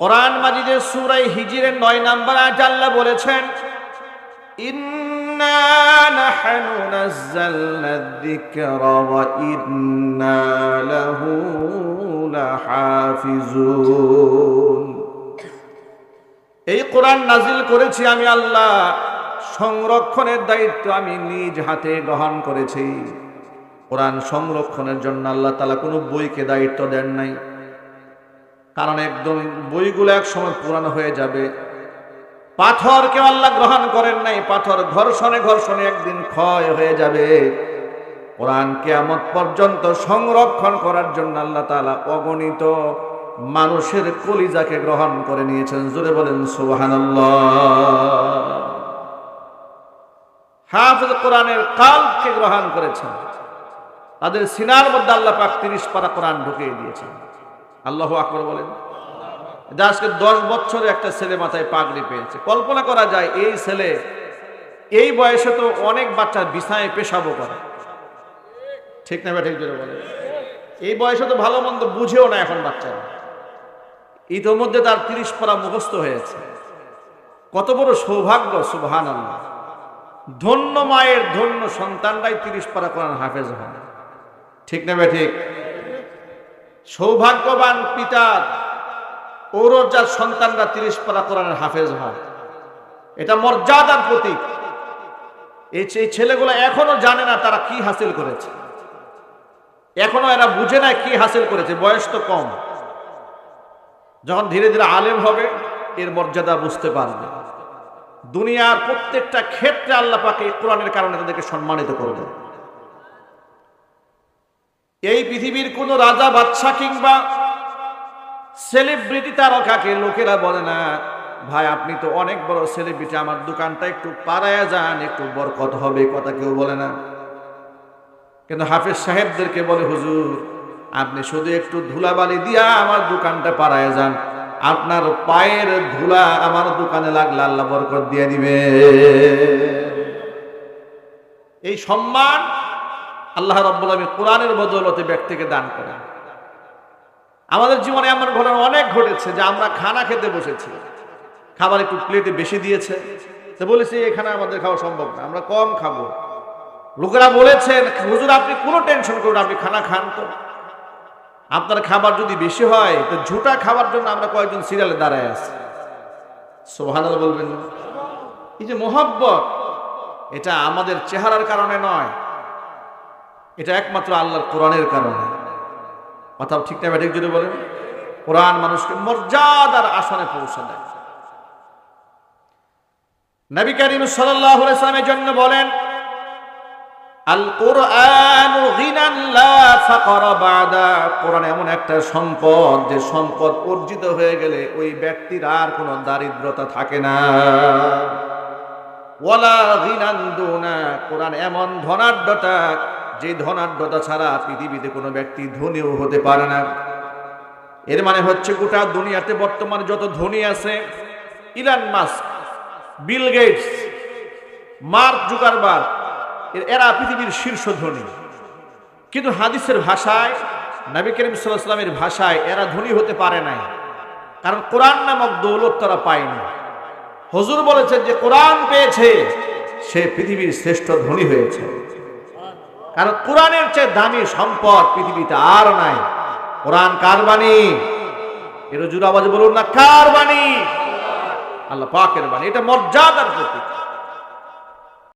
কোরআন মাজিদের সুরাই হিজিরের নয় নাম্বার আয়াত আল্লাহ বলেছেন, ইন্না এই কোরআন নাজিল করেছি আমি আল্লাহ, সংরক্ষণের দায়িত্ব আমি নিজ হাতে গ্রহণ করেছি। কোরআন সংরক্ষণের জন্য আল্লাহ তালা কোনো বইকে দায়িত্ব দেন নাই। কারণ একদম বইগুলো এক সময় পুরানো হয়ে যাবে। পাথরকে আল্লাহ গ্রহণ করেন নাই, পাথর ঘর্ষণে ঘর্ষণে একদিন ক্ষয় হয়ে যাবে। কোরআন কেয়ামত পর্যন্ত সংরক্ষণ করার জন্য আল্লাহ তাআলা অগণিত মানুষের কলিজাকে গ্রহণ করে নিয়েছেন। জোরে বলেন হাফিজ কোরআনের কালকে গ্রহণ করেছেন। তাদের সিনার মধ্যে আল্লাহ পাক তিরিশ পারা কোরআন ঢুকিয়ে দিয়েছেন। আল্লাহ আকবর বলেন। এটা আজকে দশ বছরে একটা ছেলে মাথায় পাগড়ি পেয়েছে। কল্পনা করা যায় এই ছেলে এই বয়সে তো অনেক বাচ্চা বিছায় পেশাবো করে। ঠিক না ঠিক জোরে বলে এই বয়সে তো ভালো মন্দ বুঝেও না এখন বাচ্চারা। ইতোমধ্যে তার তিরিশ পারা মুখস্থ হয়েছে। কত বড় সৌভাগ্য আল্লাহ ধন্য মায়ের ধন্য সন্তানরাই তিরিশ পারা কোরআন হাফেজ হন। ঠিক না ঠিক? সৌভাগ্যবান পিতার যার সন্তানরা তিরিশ পারা কোরআনের হাফেজ হয়। এটা মর্যাদার প্রতীক। এই ছেলেগুলো এখনও জানে না তারা কি হাসিল করেছে। এখনও এরা বুঝে না কি হাসিল করেছে। বয়স তো কম। যখন ধীরে ধীরে আলেম হবে, এর মর্যাদা বুঝতে পারবে। দুনিয়ার প্রত্যেকটা ক্ষেত্রে আল্লাহ পাকে কোরআনের কারণে তাদেরকে সম্মানিত করবে এই পৃথিবীর কোনো রাজা বাদশা কিংবা সেলিব্রিটি তারকাকে লোকেরা বলে না, ভাই, আপনি তো অনেক বড় সেলিব্রিটি আমার দোকানটা একটু পাড়ায় যান, একটু বরকত হবে কথা কেউ বলে না। কিন্তু হাফেজ সাহেবদেরকে বলে, হুজুর, আপনি শুধু একটু ধুলাবালি দিয়া আমার দোকানটা পাড়ায় যান, আপনার পায়ের ধুলা আমার দোকানে লাগলে আল্লাহ বরকত দিয়ে দিবে এই সম্মান আল্লাহ রব্বুল আলমী কোরআনের বদৌলতে ব্যক্তিকে দান করেন। আমাদের জীবনে এমন ঘটনা অনেক ঘটেছে যে আমরা খানা খেতে বসেছি। খাবার একটু প্লেটে বেশি দিয়েছে। তো বলেছি, এখানে আমাদের খাওয়া সম্ভব না, আমরা কম খাব। লোকেরা বলেছেন, হুজুর, আপনি কোনো টেনশন করুন আপনি খানা খান তো। আপনার খাবার যদি বেশি হয়, তো ঝুটা খাবার জন্য আমরা কয়েকজন সিরিয়ালে দাঁড়ায় আছি। সোহান বলবেন এই যে মোহাব্বত, এটা আমাদের চেহারার কারণে নয়। এটা একমাত্র আল্লাহর কোরআনের কারণে। কথা ঠিক না ব্যাটিক যদি বলেন। কোরআন মানুষকে মর্যাদার আসনে পৌঁছে দেয়। নবী করিম সাল্লামের জন্য বলেন আল কোরআন কোরআন এমন একটা সম্পদ যে সম্পদ অর্জিত হয়ে গেলে ওই ব্যক্তির আর কোনো দারিদ্রতা থাকে না। ওয়ালা গিনান কোরআন এমন ধনাঢ্যতা যে ধনাঢ্যতা ছাড়া পৃথিবীতে কোনো ব্যক্তি ধনীও হতে পারে না। এর মানে হচ্ছে গোটা দুনিয়াতে বর্তমানে যত ধনী আছে Elon Musk Bill Gates Mark Zuckerberg এরা পৃথিবীর শীর্ষ ধনী। কিন্তু হাদিসের ভাষায়, নবী করিম সাল্লামের ভাষায় এরা ধনী হতে পারে নাই। কারণ কোরআন নামক দৌলত তারা পায়নি। হজুর বলেছেন যে কোরআন পেয়েছে, সে পৃথিবীর শ্রেষ্ঠ ধনী হয়েছে। কারণ কোরআনের চেয়ে দামি সম্পদ পৃথিবীতে আর নাই। কোরআন কার বাণী? এর জুর আওয়াজ বলুন না, কার বাণী? আল্লাহ পাকের বাণী। এটা মর্যাদার প্রতীক।